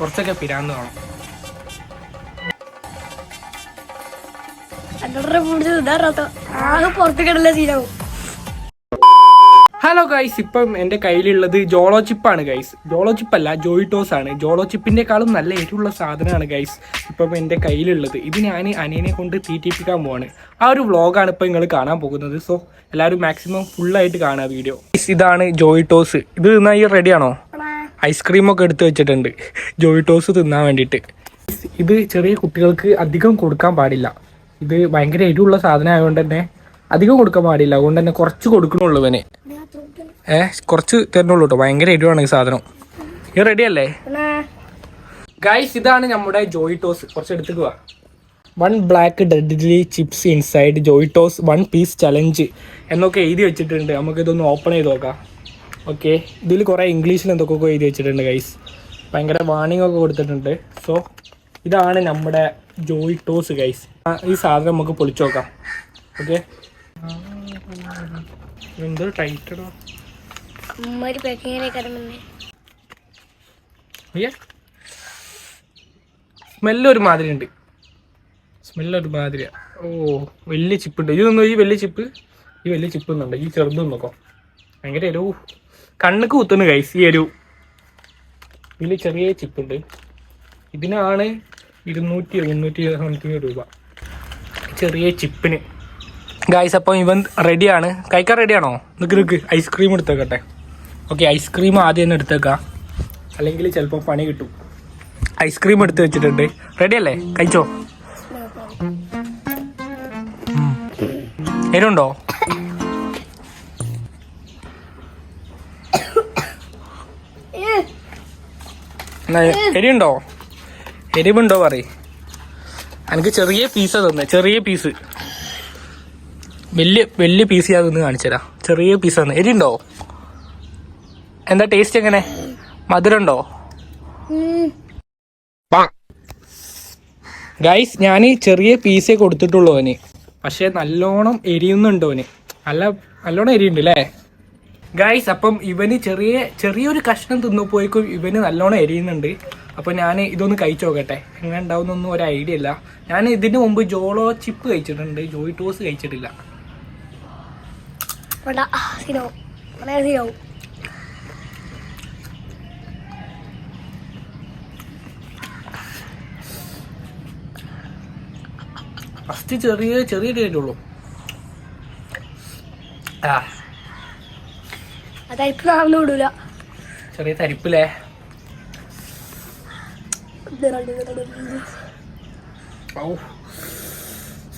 കുറച്ചൊക്കെ പിരാന്ന് വേണം hello guys ഇപ്പം എന്റെ കയ്യിലുള്ളത് ജോളോ ചിപ്പാണ് ഗൈസ് ജോളോ ചിപ്പല്ല ജോയിട്ടോസ് ആണ്. ജോളോ ചിപ്പിന്റെക്കാളും നല്ല എരിവുള്ള സാധനമാണ് ഗൈസ് ഇപ്പം എന്റെ കയ്യിലുള്ളത്. ഇത് ഞാൻ അനിയനെ കൊണ്ട് തീറ്റിപ്പിക്കാൻ പോവാണ്. ആ ഒരു വ്ളോഗാണ് ഇപ്പം നിങ്ങൾ കാണാൻ പോകുന്നത്. സോ എല്ലാവരും മാക്സിമം ഫുള്ളായിട്ട് കാണുക വീഡിയോ ഇതാണ് ജോയിട്ടോസ് ഇത് നന്നായി റെഡിയാണോ ഐസ്ക്രീമൊക്കെ എടുത്ത് വെച്ചിട്ടുണ്ട്. ജോയിട്ടോസ് തിന്നാൻ വേണ്ടിയിട്ട്. ഇത് ചെറിയ കുട്ടികൾക്ക് അധികം കൊടുക്കാൻ പാടില്ല. ഇത് ഭയങ്കര എരിവുള്ള സാധനം ആയതുകൊണ്ട് തന്നെ അധികം കൊടുക്കാൻ പാടില്ല. അതുകൊണ്ട് തന്നെ കുറച്ച് കൊടുക്കണുള്ളൂ ഇവന്. ഏ കുറച്ച് തരണുള്ളൂ കേട്ടോ ഭയങ്കര എരിവാണ് ഈ സാധനം. ഇത് റെഡി അല്ലേ? ഗൈസ് ഇതാണ് നമ്മുടെ ജോയ് ടോസ്. കുറച്ച് എടുത്തിട്ട് വാ. One black deadly chips inside Joy toss. One piece challenge എന്നൊക്കെ എഴുതി വെച്ചിട്ടുണ്ട്. നമുക്ക് ഇതൊന്ന് ഓപ്പൺ ചെയ്ത് നോക്കാം. ഓക്കെ ഇതിൽ കുറേ ഇംഗ്ലീഷിൽ എന്തൊക്കെ എഴുതി വെച്ചിട്ടുണ്ട് ഗൈസ് ഭയങ്കര വാണിംഗ് ഒക്കെ കൊടുത്തിട്ടുണ്ട്. സോ ഇതാണ് നമ്മുടെ ജോയി ടോസ് ഗൈസ് ഈ സാധനം നമുക്ക് പൊളിച്ചു നോക്കാം. ഓക്കെ സ്മെല്ലൊരു ടൈറ്റഡോ സ്മെല്ല് ഒരു മാതിരി ഉണ്ട് സ്മെല്ല് ഒരു മാതിരിയാ. ഓ വലിയ ചിപ്പ് ഉണ്ട്. ഇതൊന്നും ഈ വലിയ ചിപ്പ് ഈ വലിയ ചിപ്പ് ഈ ചെറുതും നോക്കാം. ഭയങ്കര എരിവ് കണ്ണുക്ക് കുത്തുന്നു കൈസ് ഈ ഒരു ഇതിൽ ചെറിയ ചിപ്പ് ഉണ്ട്. ഇതിനാണ് ഇരുന്നൂറ്റി മുന്നൂറ്റി സംതിങ് രൂപ. ചെറിയ ചിപ്പിന് ഗായ്സ് അപ്പം ഇവൻ റെഡിയാണ് കഴിക്കാൻ റെഡിയാണോ നിൽക്ക് നിൽക്ക് ഐസ്ക്രീം എടുത്തേക്കട്ടെ. ഓക്കെ ഐസ്ക്രീം ആദ്യം തന്നെ എടുത്തേക്കാം. അല്ലെങ്കിൽ ചിലപ്പോൾ പണി കിട്ടും. ഐസ്ക്രീം എടുത്ത് വെച്ചിട്ടുണ്ട്. റെഡിയല്ലേ കഴിച്ചോ? ഉം. എരിവുണ്ടോ? എരിവുണ്ടോ പറയ്. എനിക്ക് ചെറിയ പീസാ തന്നെ ചെറിയ പീസ് വലിയ വലിയ പീസ് ഞാൻ നിന്ന് കാണിച്ചുതരാം ചെറിയ പീസ് തന്നെ എരിയുണ്ടോ എന്താ ടേസ്റ്റ് എങ്ങനെ? മധുരമുണ്ടോ? ഗൈസ് ഞാൻ ചെറിയ പീസേ കൊടുത്തിട്ടുള്ളൂ അവന് പക്ഷെ നല്ലോണം എരിയുന്നുണ്ടോ അവന് നല്ല നല്ലോണം എരിയുണ്ട് അല്ലേ ഗൈസ് അപ്പം ഇവന് ചെറിയ ചെറിയൊരു കഷ്ണം തിന്നപ്പോയേക്കും ഇവന് നല്ലോണം എരിയുന്നുണ്ട്. അപ്പോൾ ഞാൻ ഇതൊന്ന് കഴിച്ചു നോക്കട്ടെ. എങ്ങനെ ഉണ്ടാവുന്നൊന്നും ഒരു ഐഡിയ ഇല്ല. ഞാൻ ഇതിന് മുമ്പ് ജോളോ ചിപ്പ് കഴിച്ചിട്ടുണ്ട്. ജോയ് ടോസ് കഴിച്ചിട്ടില്ല. ഫസ്റ്റ് ചെറിയ ചെറിയ ടേറ്റുള്ളൂ ആ. അതായിട്ട് നാളെ വിടൂല. ചെറിയ തരിപ്പില്ലേ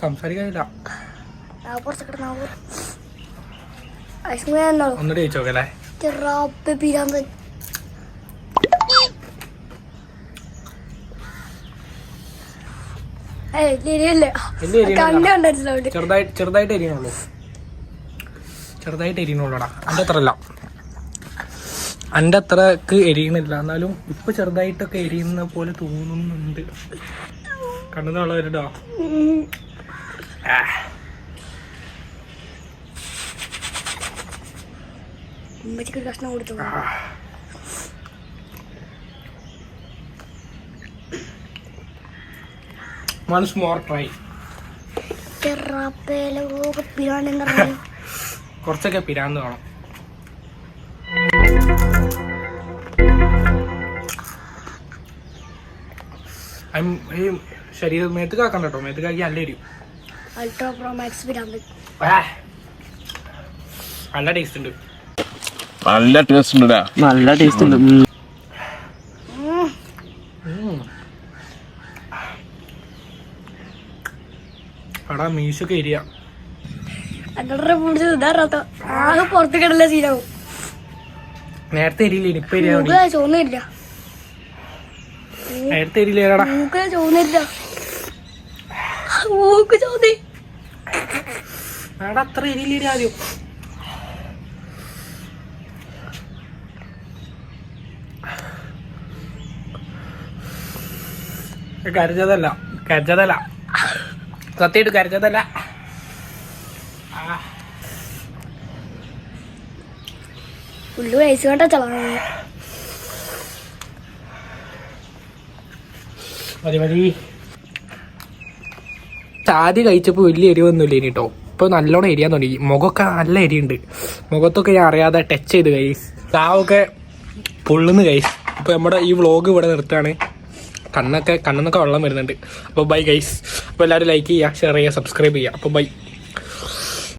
സംസാരിക്കാനില്ല. ഒന്നുകൂടി ചെറുതായിട്ട് ചെറുതായിട്ട് എരിയണുള്ളൂ ചെറുതായിട്ട് എരിയണുള്ളൂടാ അതത്രല്ല എന്റെ അത്രയ്ക്ക് എരിയണില്ല എന്നാലും ഇപ്പൊ ചെറുതായിട്ടൊക്കെ എരിയുന്ന പോലെ തോന്നുന്നുണ്ട്. കണ്ണു വരുടോ കഷ്ണം കൊടുത്തു? വൺസ് മോർ ട്രൈ കുറച്ചൊക്കെ പിരാന്ന് വേണം. ഈ ശരീരം കേട്ടോ. നല്ല എരിയും അൾട്രാ പ്രോ മാക്സ് പിരാന്തൻ ആ. നല്ല ടേസ്റ്റ് ഉണ്ട്. നല്ല ടേസ്റ്റ് ഉണ്ട് നല്ല ടേസ്റ്റ് ഉണ്ട്. എടാ മീശൊക്കെ സീനാവും നേരത്തെ എരിയില്ല ഇപ്പൊ എരിയാ ചോന്നില്ല. നേരത്തെ എടാ അത്ര എരിയില്ലേ ആദ്യം. കരഞ്ഞതല്ല കരഞ്ഞതല്ല. സത്യമായിട്ട് കരഞ്ഞതല്ല. ഉള്ളു വയസ്സ് കണ്ട മതി മതി. കഴിച്ചപ്പോൾ വലിയ എരിവൊന്നുമില്ല ഇനി കേട്ടോ ഇപ്പോൾ നല്ലോണം എരിയാൻ തുടങ്ങി. മുഖമൊക്കെ നല്ല എരിയുണ്ട്. മുഖത്തൊക്കെ ഞാൻ അറിയാതെ ടച്ച് ചെയ്ത് കൈസ് താവൊക്കെ പൊള്ളുന്ന് കൈസ് ഇപ്പൊ നമ്മുടെ ഈ വ്ളോഗ് ഇവിടെ നിർത്താണ് കണ്ണൊക്കെ കണ്ണെന്നൊക്കെ വെള്ളം വരുന്നുണ്ട്. അപ്പോൾ ബൈ ഗൈസ് അപ്പോൾ എല്ലാവരും ലൈക്ക് ചെയ്യുക ഷെയർ ചെയ്യുക സബ്സ്ക്രൈബ് ചെയ്യുക. അപ്പോൾ ബൈ